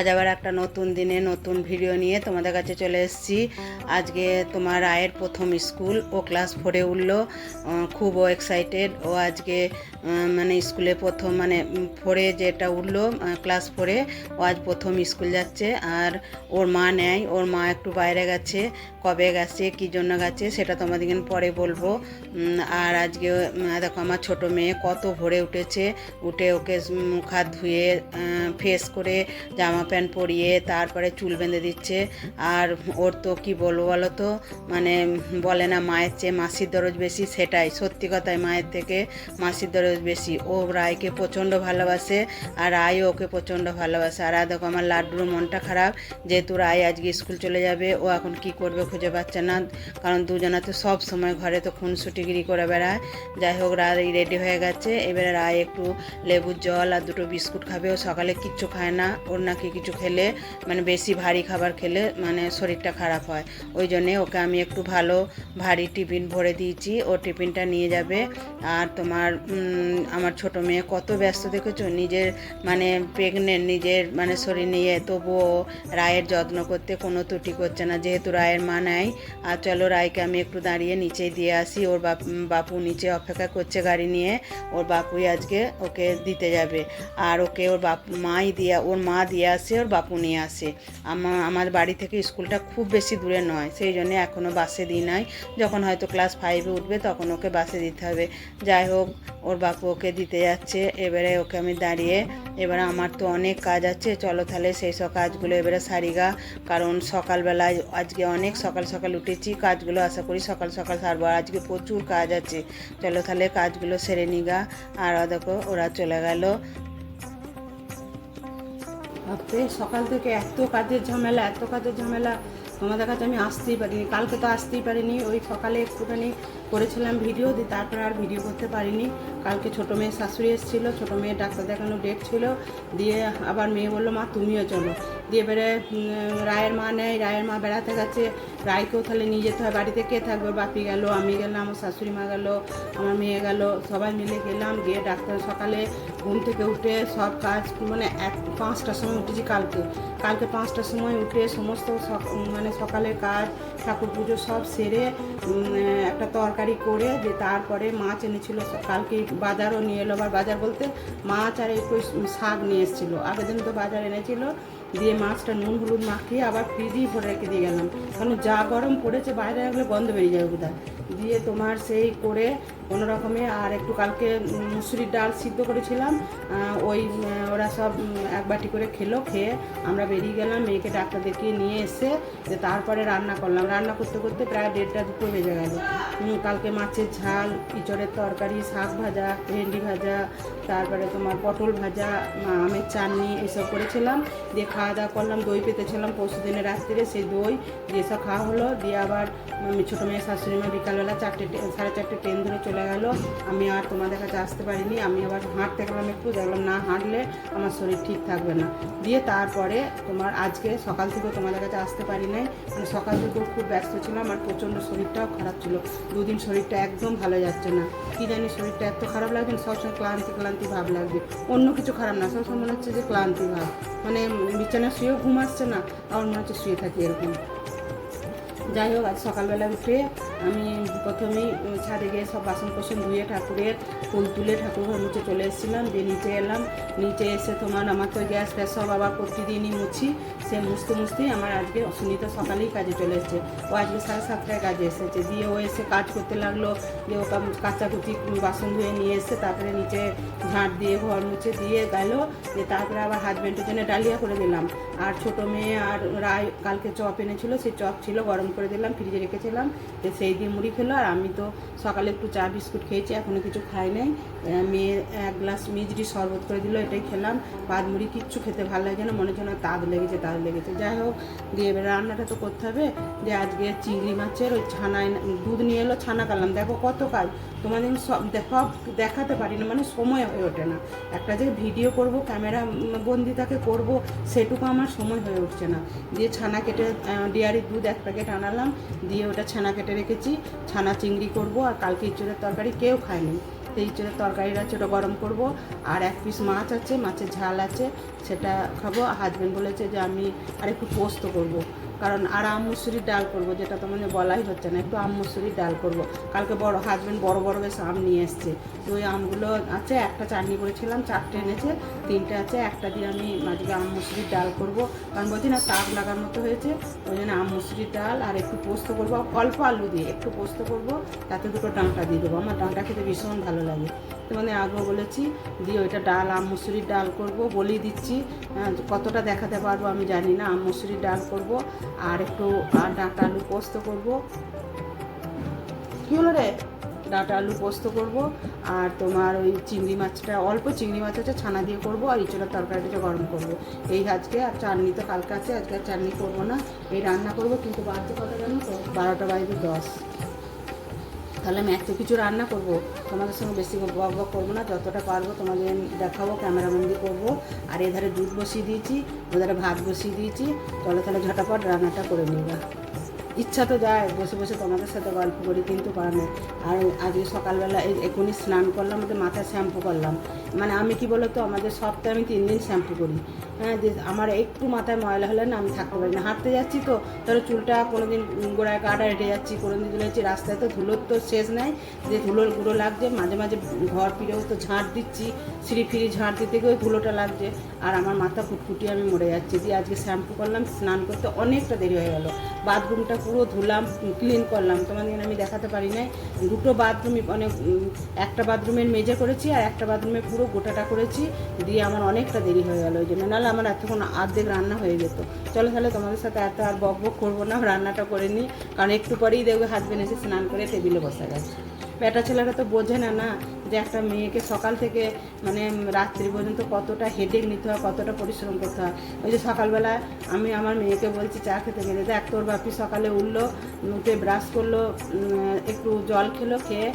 আজ আবার একটা নতুন দিনে নতুন ভিডিও নিয়ে তোমাদের কাছে চলে এসেছি। আজকে তোমার রায়ের প্রথম স্কুল, ও ক্লাস ফোরে উঠল। খুব ও এক্সাইটেড ও আজকে মানে স্কুলে প্রথম মানে ফোরে যেটা উঠল ক্লাস ফোরে, ও আজ প্রথম স্কুল যাচ্ছে। আর ওর মা নেয়, ওর মা একটু বাইরে গেছে, কবে গেছে, কী জন্য গেছে, সেটা তোমাদেরকে পরে বলব। আর আজকে দেখো আমার ছোট মেয়ে কত ভোরে উঠেছে। উঠে ওকে মুখ হাত ধুয়ে ফেস করে জামা প্যান্ট পরিয়ে, তারপরে চুল বেঁধে দিচ্ছে। আর ওর তো কি বলব বলো তো? মানে বলে না মায়ের চেয়ে মাসির দরজ বেশি? সেটাই, সত্যি কথাই মায়ের থেকে মাসির দরজ বেশি। ও রায়কে প্রচণ্ড ভালোবাসে আর রায়ও ওকে প্রচণ্ড ভালোবাসে। আর দেখো আমার লাড্ডুর মনটা খারাপ। যেহেতু রায় আজকে স্কুল চলে যাবে, ও এখন কি করবে খুঁজে পাচ্ছে না। কারণ দুজনা তো সব সময় ঘরে তো খুনসুটিগিরি করে বেড়ায়। যাই হোক, রায় রেডি হয়ে গেছে। এবারে রায় একটু লেবুর জল আর দুটো বিস্কুট খাবে। ও সকালে কিচ্ছু খায় না। ওর নাকি কিছু খেলে মানে বেশি ভারী খাবার খেলে মানে শরীরটা খারাপ হয়। ওই জন্যে ওকে আমি একটু ভালো ভারী টিফিন ভরে দিয়েছি। ও টিফিনটা নিয়ে যাবে। আর তোমার আমার ছোট মেয়ে কত ব্যস্ত দেখেছ? নিজের মানে প্রেগনেন্ট নিজের মানে শরীর নিয়ে। তবুও রায়ের যত্ন করতে কোনো ত্রুটি করছে না, যেহেতু রায়ের মা নাই। আর চলো রায়কে আমি একটু দাঁড়িয়ে নিচে দিয়ে আসি। ওর বাপ নিচে অপেক্ষা করছে গাড়ি নিয়ে। ওর বাপুই আজকে ওকে দিতে যাবে। আর ওকে ওর বাপ, মাই দিয়ে, ওর মা দিয়ে আসে, ওর বাপু নিয়ে আসে। আমার আমার বাড়ি থেকে স্কুলটা খুব বেশি দূরে নয়। সেই জন্য এখনও বাসে দিই নাই। যখন হয়তো ক্লাস ফাইভে উঠবে, তখন ওকে বাসে দিতে হবে। যাই হোক, ওর বাপু ওকে দিতে যাচ্ছে। এবারে ওকে আমি দাঁড়িয়ে, এবারে আমার তো অনেক কাজ আছে। চলো তাহলে সেই সব কাজগুলো এবারে সারিগা কারণ সকালবেলায় আজকে অনেক সকাল সকাল উঠেছি। কাজগুলো আশা করি সকাল সকাল সারবো। আর আজকে প্রচুর কাজ আছে। চলো তাহলে কাজগুলো সেরে নিগা আর দেখো, ওরা চলে গেল। সকাল থেকে এত কাজের ঝামেলা, এত কাজের ঝামেলা। তোমাদের কাছে আমি আসতেই পারিনি কালকে তো আসতেই পারিনি ওই সকালে একটুখানি করেছিলাম ভিডিও, দিয়ে তারপরে আর ভিডিও করতে পারিনি। কালকে ছোটো মেয়ের শাশুড়ি এসেছিল, ছোটো মেয়ের ডাক্তার দেখানো ডেট ছিল, দিয়ে আবার মেয়ে বলল, মা, তুমিও চলো। দিয়ে এবারে রায়ের মা নেয়, রায়ের মা বেড়াতে গেছে। রায়কেও তাহলে নিয়ে যেতে হয়। বাড়িতে কে থাকবে? বাপি গেল, আমি গেলাম আমার শাশুড়ি মা গেল, আমার মেয়ে গেল, সবাই মিলে গেলাম, গিয়ে ডাক্তার সকালে ঘুম থেকে উঠে সব কাজ মানে এক, পাঁচটার সময় উঠেছি কালকে। কালকে পাঁচটার সময় উঠে সমস্ত মানে সকালের কাজ, ঠাকুর পুজো সব সেরে একটা তরকারি করে যে তারপরে মাছ এনেছিল। কালকে বাজারও নিয়ে এলো আবার বাজার বলতে মাছ আর একটু শাক নিয়ে এসেছিল। আগের দিন তো বাজার এনেছিল, দিয়ে মাছটা নুন হলুদ মাখিয়ে আবার ফ্রিজেই ভরে রেখে দিয়ে গেলাম। কারণ যা গরম পড়েছে, বাইরে রাখলে বন্ধ বেরিয়ে যাবে বোধহয় দিয়ে তোমার সেই করে কোনো রকমে, আর একটু কালকে মুসুরির ডাল সিদ্ধ করেছিলাম ওই ওরা সব এক বাটি করে খেলো, খেয়ে আমরা বেরিয়ে গেলাম, মেয়েকে ডাক্তার দেখিয়ে নিয়ে এসে, যে তারপরে রান্না করলাম। রান্না করতে করতে প্রায় দেড়টা দুটো বেজে গেল। কালকে মাছের ঝাল, ইঁচড়ের তরকারি, শাক ভাজা, ভেন্ডি ভাজা, তারপরে তোমার পটল ভাজা আমের চাটনি, এসব করেছিলাম। দিয়ে খাওয়া দাওয়া করলাম, দই পেতেছিলাম। পরশু দিনের রাত্রিরে সেই দই দিয়ে সব খাওয়া হলো। দিয়ে আবার ছোটো মেয়ের শাশুড়ি মা বিকালবেলা চারটে সাড়ে চারটে ট্রেন ধরে চলে গেল। আমি আর তোমাদের কাছে আসতে পারিনি। আমি আবার হাঁটতে গেলাম একটু। দেখলাম না হাঁটলে আমার শরীর ঠিক থাকবে না। দিয়ে তারপরে তোমার আজকে সকাল থেকেও তোমাদের কাছে আসতে পারি নাই। মানে সকাল থেকেও খুব ব্যস্ত ছিলাম আর প্রচণ্ড শরীরটাও খারাপ ছিল। দুদিন শরীরটা একদম ভালো যাচ্ছে না। কি জানি শরীরটা এত খারাপ লাগছে না, সবসময় ক্লান্তি ক্লান্তি ভাব লাগবে। অন্য কিছু খারাপ না সবসময় মনে হচ্ছে যে ক্লান্তি ভাব। মানে বিছানা শুয়েও ঘুম আসছে না আর মনে হচ্ছে শুয়ে থাকি এরকম। যাই হোক আজ সকালবেলা উঠে আমি প্রথমেই ছাদে গিয়ে সব বাসন কোসন ধুয়ে ঠাকুরের ফুল তুলে ঠাকুর ঘর নিচে চলে এসেছিলাম। দিয়ে নিচে এলাম। নিচে এসে তোমার আমার তো গ্যাস ফ্যাস সব আবার প্রতিদিনই মুছি। সে মুছতে মুছতেই আমার আজকে সুনিতা সকালেই কাজে চলে এসেছে। ও আজকে সাড়ে সাতটায় কাজে এসেছে। দিয়ে ও এসে কাজ করতে লাগল। দিয়ে ও কাচাকুচি বাসন ধুয়ে নিয়ে এসে তারপরে নিচে ঝাঁট দিয়ে ঘর মুছে দিয়ে গেল। দিয়ে তারপরে আবার হাজব্যান্ডের জন্য ডালিয়া করে দিলাম। আর ছোট মেয়ে আর রায় কালকে চপ এনেছিল। সেই চপ ছিল গরম করে দিলাম, ফ্রিজে রেখেছিলাম। তো সেই দিয়ে মুড়ি খেলো। আর আমি তো সকালে একটু চা, বিস্কুট খেয়েছি এখনও কিছু খাই নাই। মেয়ে এক গ্লাস মিজরি শরবত করে দিল, এটাই খেলাম। ভাত মুড়ি কিচ্ছু খেতে ভালো লাগে না, মনে হচ্ছে না তাঁত লেগেছে তাঁত লেগেছে। যাই হোক, দিয়ে এবার রান্নাটা তো করতে হবে। যে আজকে চিংড়ি মাছের ওই ছানায় দুধ নিয়ে এলো, ছানা কালাম। দেখো কত কাজ। তোমাদের সব সব দেখাতে পারি না মানে সময় হয়ে ওঠে না। একটা যে ভিডিও করব, ক্যামেরা বন্দি তাকে করব, সেটুকু আমার সময় হয়ে উঠছে না। দিয়ে ছানা কেটে ডিয়ারির দুধ এক প্যাকেট আনালাম দিয়ে ওটা ছানা কেটে রেখেছি। ছানা চিংড়ি করব আর কালকে ইঁচড়ের তরকারি কেউ খায়নি। সেই ইঁচড়ের তরকারিটা আছে ওটা গরম করব। আর এক পিস মাছ আছে, মাছের ঝাল আছে, সেটা খাব। হাজব্যান্ড বলেছে যে আমি আর একটু পোস্ত করব। কারণ আর আম মুসুরির ডাল করব, যেটা তো মানে বলাই হচ্ছে না। একটু আম মুসুরির ডাল করব। কালকে বড় হাজব্যান্ড বড় বড় বেশ আম নিয়ে এসছে। তো ওই আমগুলো আছে, একটা চাটনি করেছিলাম, চারটে এনেছে। তিনটে আছে, একটা দিয়ে আমি আজকে আম, মুসুরির ডাল করব। কারণ বলছি না তাক লাগার মতো হয়েছে, ওই জন্য আম, মুসুরির ডাল আর একটু পোস্ত করব। অল্প আলু দিয়ে একটু পোস্ত করব, তাতে দুটো ডাঁটা দিয়ে দেবো। আমার ডাঁটা খেতে ভীষণ ভালো লাগে। তোমাদের আগেও বলেছি, দিয়ে ওইটা ডাল, আম, মুসুরির ডাল করব, বলি দিচ্ছি। কতটা দেখাতে পারব আমি জানি না, আম, মুসুরির ডাল করব, আর একটু, আর ডাঁটা, আলু পোস্ত করব। কী হলো রে? ডাঁটা আলু পোস্ত করব, আর তোমার ওই চিংড়ি মাছটা, অল্প চিংড়ি মাছ আছে, ছানা দিয়ে করব, আর ইঁচড়ের তরকারিটা গরম করব। এই আজকে আর চাটনি তো কালকে আছে, আজকে আর চাটনি করব না। এই রান্না করব, কিন্তু বাড়তে কটা জানো তো, বারোটা বাইরে দশ। তাহলে আমি এত কিছু রান্না করব, তোমাদের সঙ্গে বেশি বক বক করব না, যতটা পারব তোমাদের দেখাবো ক্যামেরাবন্দি করব। আর এধারে দুধ বসিয়ে দিয়েছি, ওধারে ভাত বসিয়ে দিয়েছি তাহলে তাহলে ঝটাপট রান্নাটা করে নিবা। ইচ্ছা তো যায়, বসে বসে তোমাদের সাথে গল্প করি, কিন্তু পারা নেই আর আজকে সকালবেলা এই এখনই স্নান করলাম, ওদের মাথায় শ্যাম্পু করলাম। মানে আমি কি বলতো, আমাদের সপ্তাহে আমি তিন দিন শ্যাম্পু করি। আমার একটু মাথায় ময়লা হলে না আমি থাকতে পারি না। হাঁটতে যাচ্ছি তো ধরো চুলটা কোনো দিন গোড়ায় গাড়া হেঁটে যাচ্ছি কোনো দিন যাচ্ছি রাস্তায় তো ধুলোর তো শেষ নাই যে ধুলোর গুঁড়ো লাগছে মাঝে মাঝে ঘর ফিরেও তো ঝাঁট দিচ্ছি সিঁড়ি ফিরি ঝাঁট দিতে গিয়েও ধুলোটা লাগছে আর আমার মাথা ফুটফুটি আমি মরে যাচ্ছি। দিয়ে আজকে শ্যাম্পু করলাম স্নান করতে অনেকটা দেরি হয়ে গেলো। বাথরুমটা পুরো ধুলাম ক্লিন করলাম তোমাদের আমি দেখাতে পারি নাই। দুটো বাথরুমই মানে উম, একটা বাথরুমের মেজে করেছি আর একটা বাথরুমে পুরো গোটাটা করেছি দিয়ে আমার অনেকটা দেরি হয়ে গেলো। ওই জন্য নাহলে আমার এতক্ষণ আর্ধেক রান্না হয়ে যেত চলো তাহলে তোমাদের সাথে এত আর বক বক করব না, রান্নাটা করে নিই। কারণ একটু পরেই দেখবে হাজবেন্ড এসে স্নান করে টেবিলে বসা গেছে। বেটা ছেলেরা তো বোঝে না না। যে একটা মেয়েকে সকাল থেকে মানে রাত্রি পর্যন্ত কতটা হেডেক নিতে হয়, কতটা পরিশ্রম করতে হয়। ওই যে সকালবেলা আমি আমার মেয়েকে বলছি, চা খেতে গেলে দেখ, তোর বাপি সকালে উঠল মুখে ব্রাশ করল একটু জল খেলো, খেয়ে,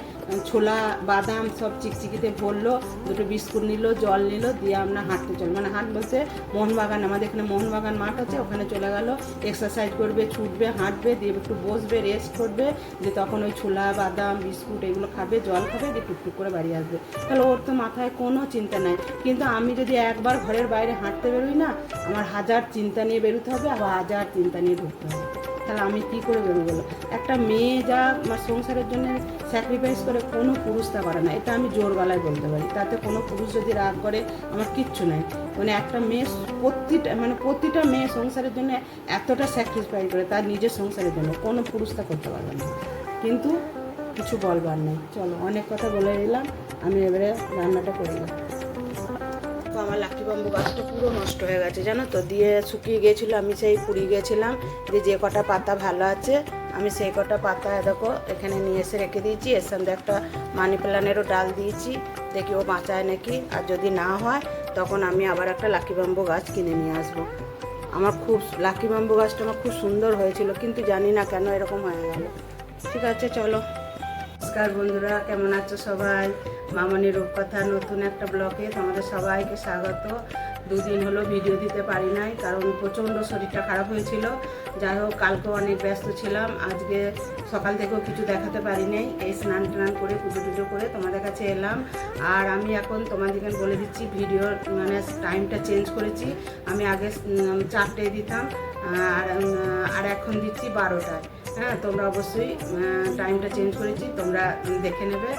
ছোলা, বাদাম সব চিকচিকিতে ভরলো, দুটো বিস্কুট নিল, জল নিল, দিয়ে আমরা হাঁটতে চল মানে হাঁট বলতে মোহনবাগান, আমাদের এখানে মোহনবাগান মাঠ আছে, ওখানে চলে গেল। এক্সারসাইজ করবে, ছুটবে, হাঁটবে, দিয়ে একটু বসবে রেস্ট করবে যে তখন ওই ছোলা, বাদাম, বিস্কুট, এগুলো খাবে, জল খাবে, দিয়ে টুকটুক করে বাড়ি আসবে। তাহলে ওর তো মাথায় কোনো চিন্তা নাই। কিন্তু আমি যদি একবার ঘরের বাইরে হাঁটতে বেরোই না, আমার হাজার চিন্তা নিয়ে বেরোতে হবে, আবার হাজার চিন্তা নিয়ে ঢুকতে হবে। তাহলে আমি কী করে বেরোবো একটা মেয়ে যা আমার সংসারের জন্য স্যাক্রিফাইস করে, কোনো পুরুষ তা করে না। এটা আমি জোর গলায় বলতে পারি। তাতে কোনো পুরুষ যদি রাগ করে, আমার কিচ্ছু নাই। মানে একটা মেয়ে প্রতিটা মানে প্রতিটা মেয়ে সংসারের জন্য এতটা স্যাক্রিফাইস করে, তার নিজের সংসারের জন্য কোনো পুরুষ তা করতে পারবে না। কিন্তু কিছু বলবার নেই। চলো, অনেক কথা বলে দিলাম আমি এবারে রান্নাটা করে দিলাম তো আমার লাকি বাম্বু গাছটা পুরো নষ্ট হয়ে গেছে, জানো তো? দিয়ে শুকিয়ে গিয়েছিল, আমি সেই পুড়িয়ে গেছিলাম, যে যে কটা পাতা ভালো আছে, আমি সেই কটা পাতা, দেখো, এখানে নিয়ে এসে রেখে দিয়েছি। এর সঙ্গে একটা মানি প্ল্যানেরও ডাল দিয়েছি, দেখি ও বাঁচায় নাকি? আর যদি না হয়, তখন আমি আবার একটা লাকি বাম্বু গাছ কিনে নিয়ে আসব। আমার খুব লাকি বাম্বু গাছটা আমার খুব সুন্দর হয়েছিল, কিন্তু জানি না কেন এরকম হয়ে গেল। ঠিক আছে, চলো। নমস্কার বন্ধুরা কেমন আছো সবাই? মামনি রূপকথা নতুন একটা ব্লগে তোমাদের সবাইকে স্বাগত। দুদিন হলো ভিডিও দিতে পারি নাই কারণ প্রচণ্ড শরীরটা খারাপ হয়েছিল। যাই হোক কালকে অনেক ব্যস্ত ছিলাম। আজকে সকাল থেকেও কিছু দেখাতে পারি নাই। এই স্নান টান করে পুজো টুজো করে তোমাদের কাছে এলাম। আর আমি এখন তোমাদেরকে বলে দিচ্ছি ভিডিওর মানে টাইমটা চেঞ্জ করেছি। আমি আগে উম, চারটেয় দিতাম আর আর এখন দিচ্ছি বারোটায়। হ্যাঁ তোমরা অবশ্যই টাইমটা চেঞ্জ করেছি, তোমরা দেখে নেবে।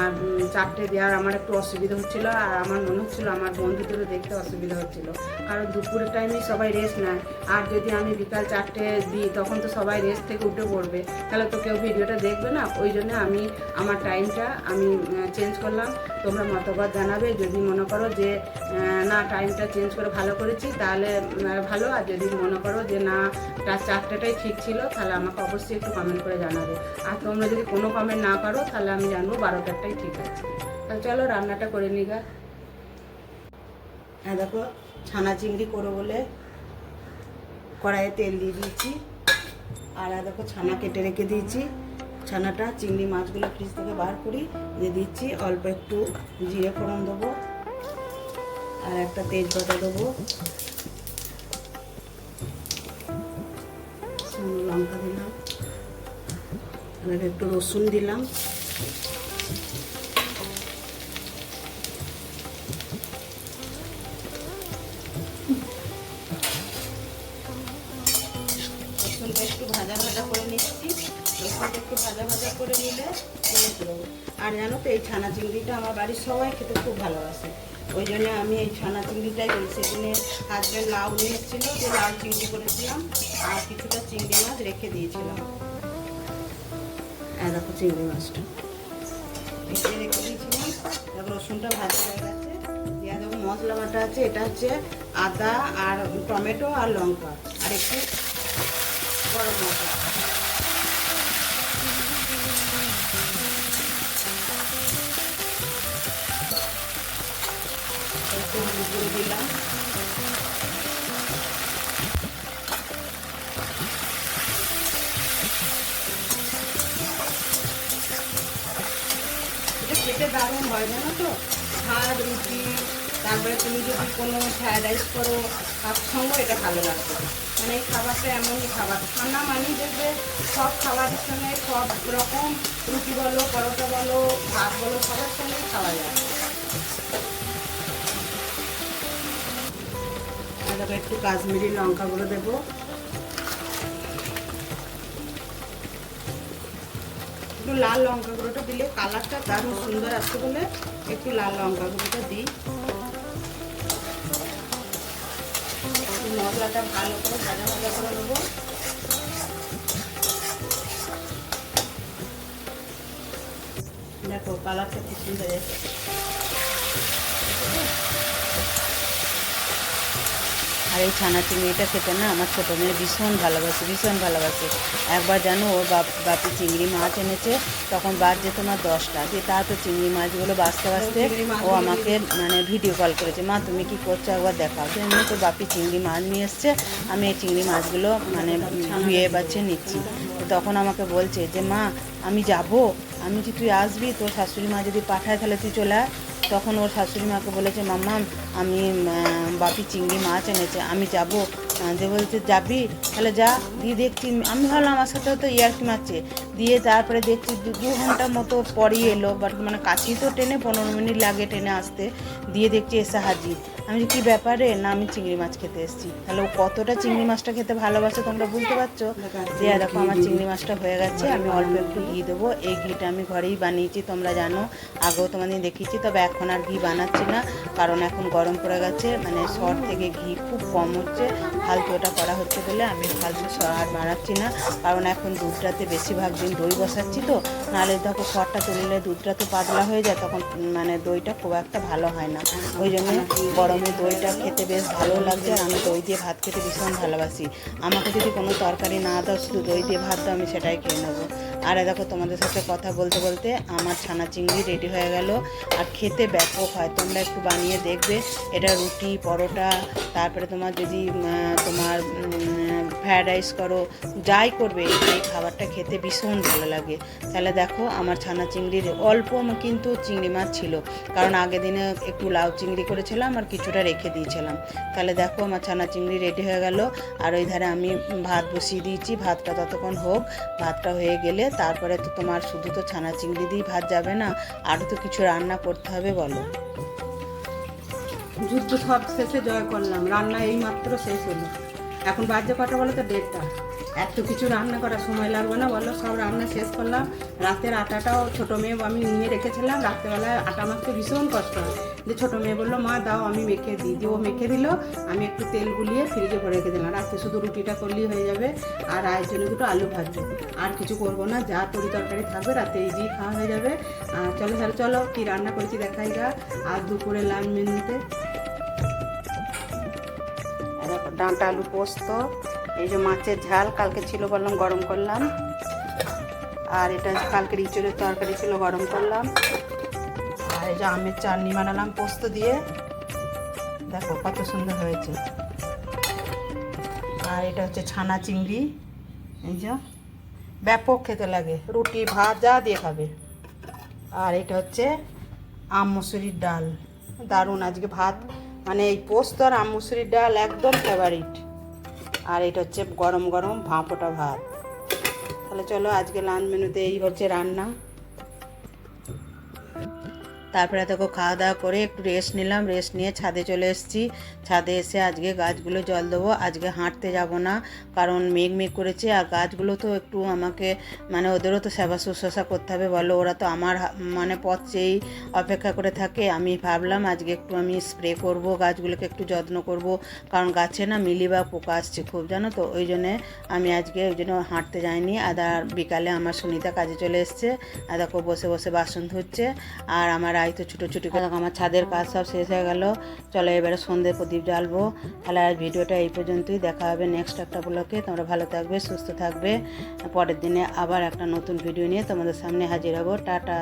আর চারটে দেওয়ার আমার একটু অসুবিধা হচ্ছিল, আর আমার মনে হচ্ছিল, আমার বন্ধুদেরও দেখতে অসুবিধা হচ্ছিল। কারণ দুপুরের টাইমেই সবাই রেস্ট নেয়। আর যদি আমি বিকাল চারটে দিই, তখন তো সবাই রেস্ট থেকে উঠে পড়বে। তাহলে তো কেউ ভিডিওটা দেখবে না। ওই জন্য আমি, আমার টাইমটা আমি চেঞ্জ করলাম। তোমরা মতামত জানাবে। যদি মনে করো যে না টাইমটা চেঞ্জ করে ভালো করেছি, তাহলে ভালো। আর যদি মনে করো যে, না, তার চারটেটাই ঠিক ছিল, তাহলে আমাকে অবশ্যই একটু কমেন্ট করে জানাবে। আর তোমরা যদি কোনো কমেন্ট না করো, তাহলে আমি জানব বারোটারটাই ঠিক আছে। তাহলে চলো, রান্নাটা করে নিগা হ্যাঁ দেখো, ছানা চিংড়ি করো বলে কড়াইয়ে তেল দিয়ে দিয়েছি। আর, দেখো, ছানা কেটে রেখে দিয়েছি। ছানাটা, চিংড়ি মাছগুলো ফ্রিজ থেকে বার করি, দিয়ে দিচ্ছি অল্প একটু জিরে ফোড়ন দেবো আর একটা তেজপাতা দেবো। লঙ্কা দিলাম, আর একটু রসুন দিলাম। একটু ভাজা ভাজা করে নিচ্ছি। ভাজা ভাজা করে নিলে দেবো আর জানো তো, এই ছানা চিংড়িটা আমার বাড়ির সবাই খেতে খুব ভালোবাসে। ওই জন্য আমি এই ছানা চিংড়িটাই করি। সেদিনে হাজব্যান্ড লাউ নিয়ে এসেছিল, যে লাউ চিংড়ি করেছিলাম, আর কিছুটা চিংড়ি মাছ রেখে দিয়েছিলাম। আর দেখো চিংড়ি মাছটা। রেখে দিয়েছিলাম। রসুনটা ভাজা হয়ে গেছে। মশলা বাটা আছে, এটা হচ্ছে আদা আর টমেটো আর লঙ্কা। আর একটু গরম মশলা। একটু দিলাম খেতে দারুণ হয়, জানো তো? ভাত, রুটি, তারপরে তুমি যদি কোনো ফ্রায়েড রাইস করো, তার সঙ্গে এটা ভালো লাগবে। মানে এই খাবারটা এমনই খাবার। ঠান্ডা মানি দেখবে সব খাবারের সঙ্গে সব রকম রুটি বলো, পরোটা বলো, ভাত বলো, সবার সঙ্গেই খাওয়া যায়। দেখো একটু কাশ্মীরি লঙ্কা গুঁড়ো দেবো। একটু লাল লঙ্কা গুঁড়োটা দিলে কালারটা দারুণ সুন্দর আসছে বলে একটু লাল লঙ্কা গুঁড়োটা দিই। মশলাটা ভালো করে ভাজা ভাজা করে নেব। দেখো, কালারটা খুব সুন্দর এসেছে। আর এই ছানা চিংড়িটা খেতে না আমার ছোটো মেয়ে ভীষণ ভালোবাসে ভীষণ ভালোবাসে। একবার জানো ওর বাপ বাপি চিংড়ি মাছ এনেছে তখন বার যেত না দশটা দিয়ে তা তো চিংড়ি মাছগুলো বাঁচতে বাঁচতে ও আমাকে মানে ভিডিও কল করেছে মা তুমি কি করছ? একবার দেখাও। তো এমনি তো বাপি চিংড়ি মাছ নিয়ে এসছে আমি এই চিংড়ি মাছগুলো মানে ধুয়ে বাচ্ছে নিচ্ছি। তখন আমাকে বলছে যে মা আমি যাব আমি যে তুই আসবি তোর শাশুড়ি মা যদি পাঠায় তাহলে তুই চলে আয়। তখন ওর শাশুড়ি মাকে বলেছে, মাম্মা, আমি বাপি চিংড়ি মাছ এনেছে, আমি যাব। যে বলছে, যাবি? তাহলে যা, দিয়ে দেখছি, আমি ভাবলাম আমার সাথে তো ইয়ার্কি মারছে দিয়ে তারপরে দেখছি, দু দু ঘণ্টা মতো পরই এলো, বাট মানে কাছেই তো ট্রেনে, পনেরো মিনিট লাগে ট্রেনে আসতে। দিয়ে দেখছি এসে হাজির। আমি কি ব্যাপারে? না, আমি চিংড়ি মাছ খেতে এসেছি। তাহলে ও কতটা চিংড়ি মাছটা খেতে ভালোবাসে তোমরা বুঝতে পারছ? যে দেখো, আমার চিংড়ি মাছটা হয়ে গেছে, আমি অল্প একটু ঘি দেবো, এই ঘিটা আমি ঘরেই বানিয়েছি, তোমরা জানো, আগেও তোমাদের দেখিয়েছি, তবে এখন আর ঘি বানাচ্ছি না, কারণ এখন গরম পড়ে গেছে মানে শর থেকে ঘি খুব কম হচ্ছে ফালতু ওটা করা হচ্ছে বলে আমি ফালতু আর বাড়াচ্ছি না। কারণ এখন দুধটাতে বেশিরভাগ দিন দই বসাচ্ছি তো। নাহলে দেখো সরটা তুললে দুধটা তো পাতলা হয়ে যায়, তখন মানে দইটা খুব একটা ভালো হয় না। ওই জন্য গরমে দইটা খেতে বেশ ভালো লাগছে আর আমি দই দিয়ে ভাত খেতে ভীষণ ভালোবাসি। আমাকে যদি কোনো তরকারি না দাও, শুধু দই দিয়ে ভাত দাও, আমি সেটাই খেয়ে নেব। আর দেখো তোমাদের সাথে কথা বলতে বলতে আমার ছানা চিংড়ি রেডি হয়ে গেল। আর খেতে ব্যাপক হয়, তোমরা একটু বানিয়ে দেখবে। এটা রুটি, পরোটা, তারপরে তোমার যদি তোমার ফ্রায়েড রাইস করো, যাই করবে, এই খাবারটা খেতে ভীষণ ভালো লাগে। তাহলে দেখো, আমার ছানা চিংড়ির অল্প কিন্তু চিংড়ি মাছ ছিল, কারণ আগের দিনে একটু লাউ চিংড়ি করেছিলাম আর কিছুটা রেখে দিয়েছিলাম। তাহলে দেখো, আমার ছানা চিংড়ি রেডি হয়ে গেল, আর ওই ধারে আমি ভাত বসিয়ে দিয়েছি, ভাতটা ততক্ষণ হোক, ভাতটা হয়ে গেলে তারপরে তো তোমার শুধু তো ছানা চিংড়ি দিয়েই ভাত যাবে না আরও তো কিছু রান্না করতে হবে, বলো। যুদ্ধ সব শেষে জয় করলাম, রান্না এই মাত্র শেষ হলো। এখন বাজে কটা বলো তো দেড়টা। এত কিছু রান্না করার সময় লাগবে না, বলো, সব রান্না শেষ করলাম। রাতের আটাটাও ছোটো মেয়ে আমি নিয়ে রেখেছিলাম। রাত্রেবেলায় আটা মাখতে ভীষণ কষ্ট হয়। যে ছোটো মেয়ে বলল, মা, দাও, আমি মেখে দিই। দিয়ে ও মেখে দিল। আমি একটু তেল গুলিয়ে ফ্রিজে ভরে রেখে দিলাম। রাত্রে শুধু রুটিটা করলেই হয়ে যাবে। আর আয়ের জন্য দুটো আলু ভাজবো। আর কিছু করব না, যা তরি তরকারি থাকবে, রাতে এই খাওয়া হয়ে যাবে। আর চলো, তাহলে চলো, কী রান্না করেছি দেখাই যা আর দুপুরে আর দেখো ডাঁটা আলু পোস্ত, এই যে মাছের ঝাল, কালকে ছিল বললাম গরম করলাম। আর এটা কালকে ইঁচড়ের তরকারি ছিল, গরম করলাম। আর এই যে আমের চাটনি বানালাম পোস্ত দিয়ে। দেখো কত সুন্দর হয়েছে। আর এটা হচ্ছে ছানা চিংড়ি। এই যে ব্যাপক খেতে লাগে, রুটি, ভাত যা দিয়ে খাবে। আর এটা হচ্ছে আম, মসুরির ডাল। দারুণ, আজকে ভাত মানে এই পোস্ত আর মুসুরির ডাল একদম ফেভারিট আর এটা হচ্ছে গরম গরম ভাঁপোটা ভাত। তাহলে চলো আজকে লাঞ্চ মেনুতে এই হচ্ছে রান্না। তারপরে দেখো খাওয়া দাওয়া করে একটু রেস্ট নিলাম রেস্ট নিয়ে ছাদে চলে এসেছি। ছাদে এসে আজকে গাছগুলো জল দেবো, আজকে হাঁটতে যাব না, কারণ মেঘ মেঘ করেছে আর গাছগুলো তো একটু আমাকে মানে ওদেরও তো সেবা শুশ্রূষা করতে হবে, বলো ওরা তো আমার মানে পথ চেয়েই অপেক্ষা করে থাকে। আমি ভাবলাম আজকে একটু আমি স্প্রে করব, গাছগুলোকে একটু যত্ন করব, কারণ গাছে না মিলি বা পোকা আসছে খুব, জানো তো? ওই জন্যে আমি আজকে ওই জন্য হাঁটতে যাইনি। আর বিকালে আমার সুনিতা কাজে চলে এসছে, আর দেখো বসে বসে বাসন ধুচ্ছে, আর আমার আই তো ছোটো ছোটো করে আমার ছাদের কাজ সব শেষ হয়ে গেল। চলো এবারে সন্ধে প্রদীপ জ্বালবো। তাহলে আর ভিডিওটা এই পর্যন্তই। দেখা হবে নেক্সট একটা ব্লকে তোমরা ভালো থাকবে, সুস্থ থাকবে। পরের দিনে আবার একটা নতুন ভিডিও নিয়ে তোমাদের সামনে হাজির হব। টাটা।